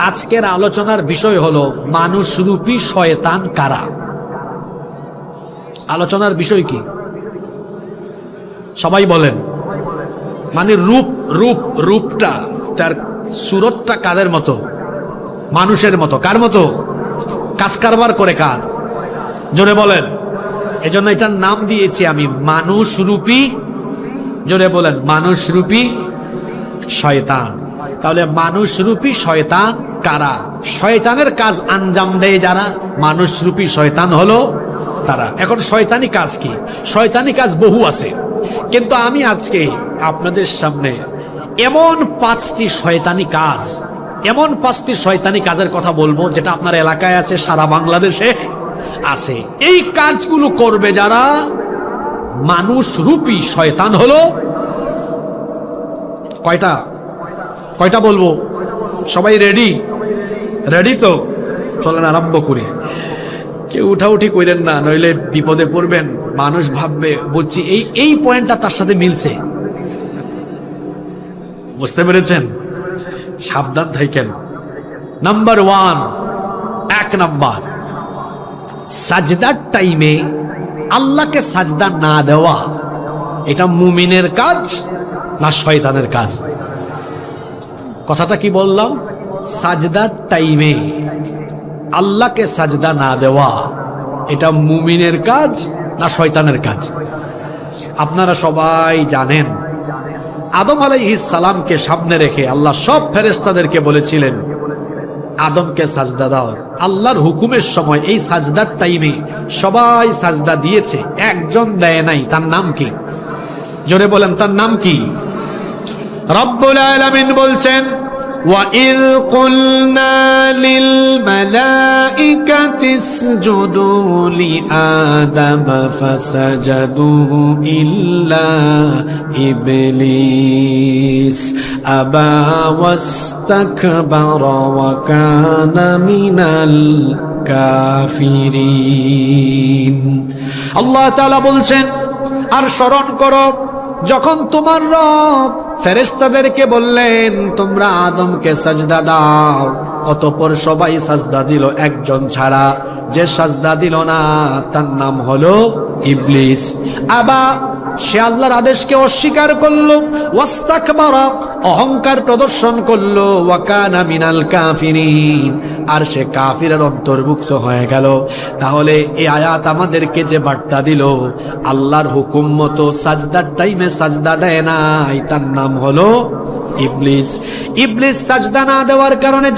আজকের আলোচনার বিষয় হলো, মানুষ রূপী শয়তান কারা? আলোচনার বিষয় কি? সবাই বলেন। মানে রূপ রূপ, রূপটা, তার সুরতটা কাদের মতো? মানুষের মতো। কার মতো? কাজ কারবার করে কার? জোরে বলেন। এজন্য এটার নাম দিয়েছি আমি, মানুষ রূপী, জোরে বলেন, মানুষ রূপী শয়তান। তাহলে মানুষ রূপী শয়তান কারা? শয়তানের কাজ আঞ্জাম দেয় যারা। মানুষ রূপী শয়তান হলো তারা। এখন শয়তানি কাজ কি? শয়তানি কাজ বহু আছে। কিন্তু আমি আজকে আপনাদের সামনে এমন পাঁচটি শয়তানি কাজ, এমন পাঁচটি শয়তানি কাজের কথা বলব যেটা আপনার এলাকায় আছে, সারা বাংলাদেশে আছে। এই কাজগুলো করবে যারা? মানুষ রূপী শয়তান হলো কয়টা? কয়টা বলব? সবাই রেডি রেডি তো? চলেন আরম্ভ করি। কেউ উঠাউঠি করেন না, নইলে বিপদে পড়বেন। মানুষ ভাববে বলছি এই এই পয়েন্টটা তার সাথে মিলছে। বুঝতে পেরেছেন? সাবধান থাকেন নাম্বার ওয়ান এক নাম্বার সাজদার টাইমে আল্লাহকে সাজদা না দেওয়া, এটা মুমিনের কাজ না শয়তানের কাজ? কথাটা কি বললাম? সাজদার টাইমে আল্লাহকে সাজদা না দেওয়া, এটা মুমিনের কাজ না শয়তানের কাজ? আপনারা সবাই জানেন, আদম সালামকে সামনে রেখে আল্লাহ সব ফেরেস্তাদেরকে বলেছিলেন, আদমকে সাজদা দাও। আল্লাহর হুকুমের সময় এই সাজদার টাইমে সবাই সাজদা দিয়েছে, একজন দেয় নাই, তার নাম কি? জোরে বলেন, তার নাম কি? রব্বুল আলামিন বলছেন وَإِذْ قُلْنَا لِلْمَلَائِكَةِ اسْجُدُوا لِآدَمَ فَسَجَدُوا إِلَّا إِبْلِيسَ أَبَى وَاسْتَكْبَرَ وَكَانَ مِنَ الْكَافِرِينَ আল্লাহ তাআলা বলছেন আর স্মরণ করো যখন তোমার রব ফেরেশতাদেরকে বললেন, তোমরা আদমকে সাজদা দাও। অতপর সবাই সাজদা দিল, একজন ছাড়া। যে সাজদা দিল না, তার নাম হলো ইবলিস। আবা সে আল্লাহর আদেশকে অস্বীকার করল। ওয়াস্তাকবারা অহংকার প্রদর্শন করল, ওয়াকানা মিনাল কাফিরিন। আর সে কাফিরের অন্তর্ভুক্ত হয়ে গেল। তাহলে এই আয়াত আমাদেরকে যে বার্তা দিল, আল্লাহর হুকুম মতো সাজদার টাইমে সাজদা দেয় নাই, তার নাম হলো ইবলিস। ইবলিস সাজদা না দেওয়ার কারণে